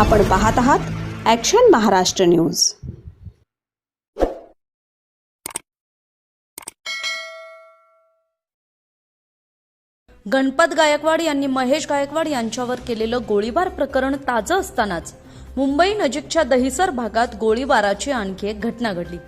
आपण पाहत आहात ॲक्शन महाराष्ट्र न्यूज गणपत गायकवाड यांनी महेश गायकवाड यांच्यावर केलेलं गोळीबार प्रकरण ताजं असतानाच मुंबई नजीकच्या दहिसर भागात गोळीबाराची आणखी एक घटना घडली.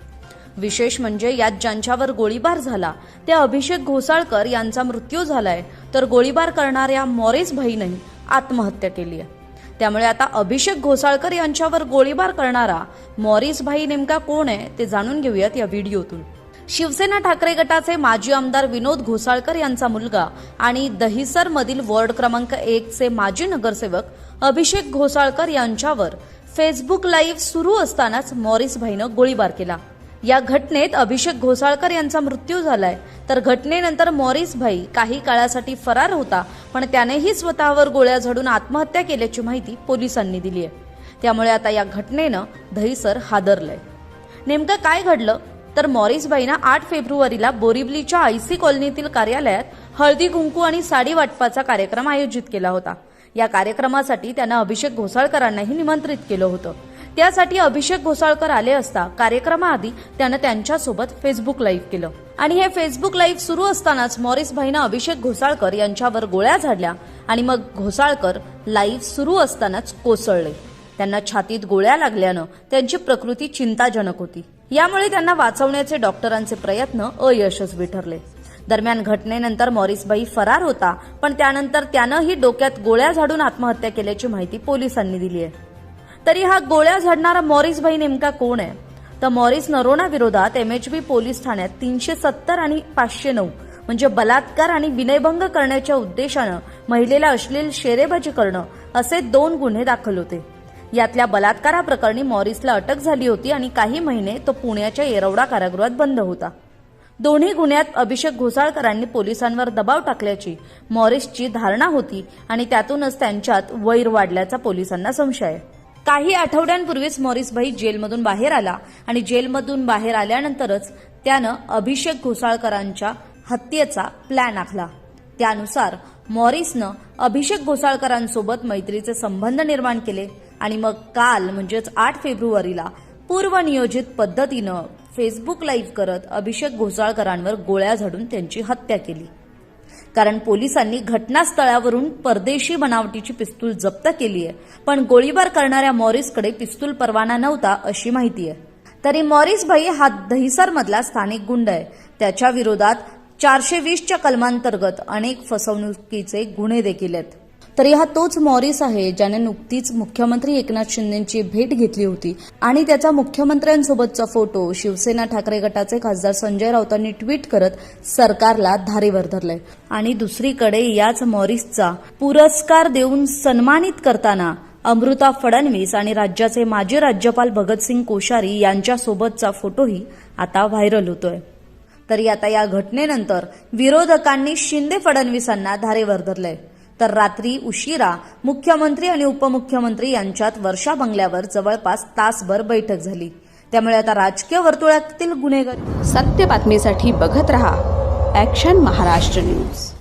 विशेष म्हणजे यात ज्यांच्यावर गोळीबार झाला ते अभिषेक घोसाळकर यांचा मृत्यू झालाय तर गोळीबार करणाऱ्या मॉरिस भाईनंही आत्महत्या केली आहे. त्यामुळे आता अभिषेक घोसाळकर यांच्यावर गोळीबार करणारा मॉरिस भाई नेमका कोण आहे ते जाणून घेऊयात या व्हिडिओतून. शिवसेना ठाकरे गटाचे माजी आमदार विनोद घोसाळकर यांचा मुलगा आणि दहिसर मधील वॉर्ड क्रमांक एक चे माजी नगरसेवक अभिषेक घोसाळकर यांच्यावर फेसबुक लाईव्ह सुरू असतानाच मॉरिस भाईनं गोळीबार केला. या घटनेत अभिषेक घोसाळकर यांचा मृत्यू झालाय. तर घटनेनंतर मॉरिस भाई काही काळासाठी फरार होता पण त्यानेही स्वतःवर गोळ्या झाडून आत्महत्या केल्याची माहिती पोलिसांनी दिली आहे. त्यामुळे आता या घटनेनं दहिसर हादरलंय. नेमकं काय घडलं? तर मॉरिसबाईनं आठ फेब्रुवारीला बोरिवलीच्या आयसी कॉलनीतील कार्यालयात हळदी कुंकू आणि साडी वाटपाचा कार्यक्रम आयोजित केला होता. या कार्यक्रमासाठी त्यांना अभिषेक घोसाळकरांनाही निमंत्रित केलं होतं. त्यासाठी अभिषेक घोसाळकर आले असता कार्यक्रमाआधी त्यानं त्यांच्यासोबत फेसबुक लाईव्ह केलं. आणि हे फेसबुक लाईव्ह सुरू असतानाच मॉरिसभाईनं अभिषेक घोसाळकर यांच्यावर गोळ्या झाडल्या आणि मग घोसाळकर लाईव्ह सुरू असतानाच कोसळले. त्यांना छातीत गोळ्या लागल्यानं त्यांची प्रकृती चिंताजनक होती. यामुळे त्यांना वाचवण्याचे डॉक्टरांचे प्रयत्न अयशस्वी ठरले. दरम्यान घटनेनंतर मॉरिसबाई फरार होता पण त्यानंतर त्यानंही डोक्यात गोळ्या झाडून आत्महत्या केल्याची माहिती पोलिसांनी दिली आहे. तरी हा गोळ्या झाडणारा मॉरिसबाई नेमका कोण आहे? तर मॉरिस नरोणा विरोधात एमएचबी पोलीस ठाण्यात तीनशे सत्तर आणि पाचशे नऊ म्हणजे बलात्कार आणि विनयभंग करण्याच्या उद्देशानं महिलेला अश्लील शेरेबाजी करणं असे दोन गुन्हे दाखल होते. यातल्या बलात्काराप्रकरणी मॉरिसला अटक झाली होती आणि काही महिने तो पुण्याच्या येरवडा कारागृहात बंद होता. दोन्ही गुन्ह्यात अभिषेक घोसाळकरांनी पोलिसांवर दबाव टाकल्याची मॉरिसची धारणा होती आणि त्यातूनच त्यांच्यात वैर वाढल्याचा पोलिसांना संशय. आहे काही आठवड्यांपूर्वीच मॉरिसभाई जेलमधून बाहेर आला आणि जेलमधून बाहेर आल्यानंतरच त्यानं अभिषेक घोसाळकरांच्या हत्येचा प्लॅन आखला. त्यानुसार मॉरिसनं अभिषेक घोसाळकरांसोबत मैत्रीचे संबंध निर्माण केले आणि मग काल म्हणजेच आठ फेब्रुवारीला पूर्वनियोजित पद्धतीनं फेसबुक लाईव्ह करत अभिषेक घोसाळकरांवर गोळ्या झाडून त्यांची हत्या केली. कारण पोलिसांनी घटनास्थळावरून परदेशी बनावटीची पिस्तूल जप्त केली आहे पण गोळीबार करणाऱ्या मॉरिसकडे पिस्तूल परवाना नव्हता अशी माहिती आहे तरी मॉरिस भाई हा दहिसर मधला स्थानिक गुंड आहे. त्याच्या विरोधात चारशे वीसच्या कलमांतर्गत अनेक फसवणुकीचे गुन्हे देखील आहेत. तरी हा तोच मॉरिस आहे ज्याने नुकतीच मुख्यमंत्री एकनाथ शिंदेची भेट घेतली होती. आणि त्याचा मुख्यमंत्र्यांसोबतचा फोटो शिवसेना ठाकरे गटाचे खासदार संजय राऊतांनी ट्विट करत सरकारला धारेवर धरलंय. आणि दुसरीकडे याच मॉरिसचा पुरस्कार देऊन सन्मानित करताना अमृता फडणवीस आणि राज्याचे माजी राज्यपाल भगतसिंग कोश्यारी यांच्यासोबतचा फोटोही आता व्हायरल होतोय. तरी आता या घटनेनंतर विरोधकांनी शिंदे फडणवीसांना धारेवर धरलंय. तर रात्री उशिरा मुख्यमंत्री आणि उपमुख्यमंत्री यांच्यात वर्षा बंगल्यावर जवळपास तासभर बैठक झाली. त्यामुळे आता राजकीय वर्तुळातील गुन्हेगार सत्य बातमीसाठी बघत रहा ॲक्शन महाराष्ट्र न्यूज